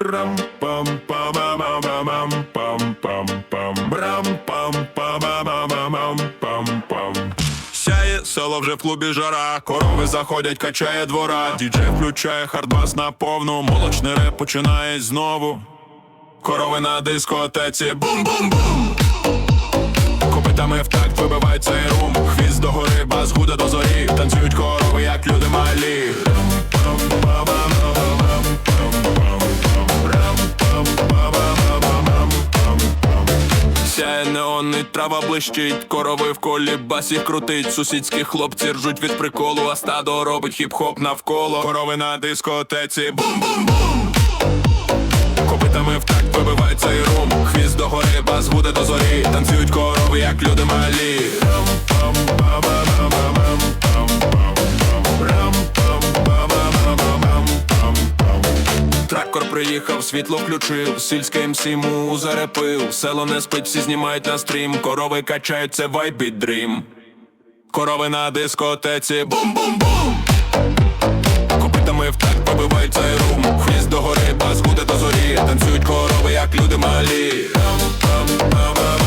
Рам пам пам пам пам. Пам пам пам Брам пам пам пам пам пам. Сяє село вже в клубі жара, корови заходять, качає двора, діджей включає хардбас на повну, молочний реп починає знову. Корови на дискотеці бум-бум-бум Копитами в такт вибиває цей рум. Хвіст до гори, бас гуде до зорі. Танцюють корови, як люди малі Неонний трава блищить, корови в колі басі крутить, сусідські хлопці ржуть від приколу, а стадо робить хіп-хоп навколо. Корови на дискотеці бум-бум-бум! Копитами в такт вибивається і рум. Хвіст до гори, бас гуде до зорі. Танцюють корови, як люди малі Трактор приїхав, світло включив, сільське МС му зарепив, село не спить, всі знімають на стрім, корови качають, це вайбі дрім. Корови на дискотеці, бум-бум-бум Копитами в такт побивають цей рум. Хвіст до гори, бас гуде до зорі. Танцюють корови, як люди малі. Рам-пам-пам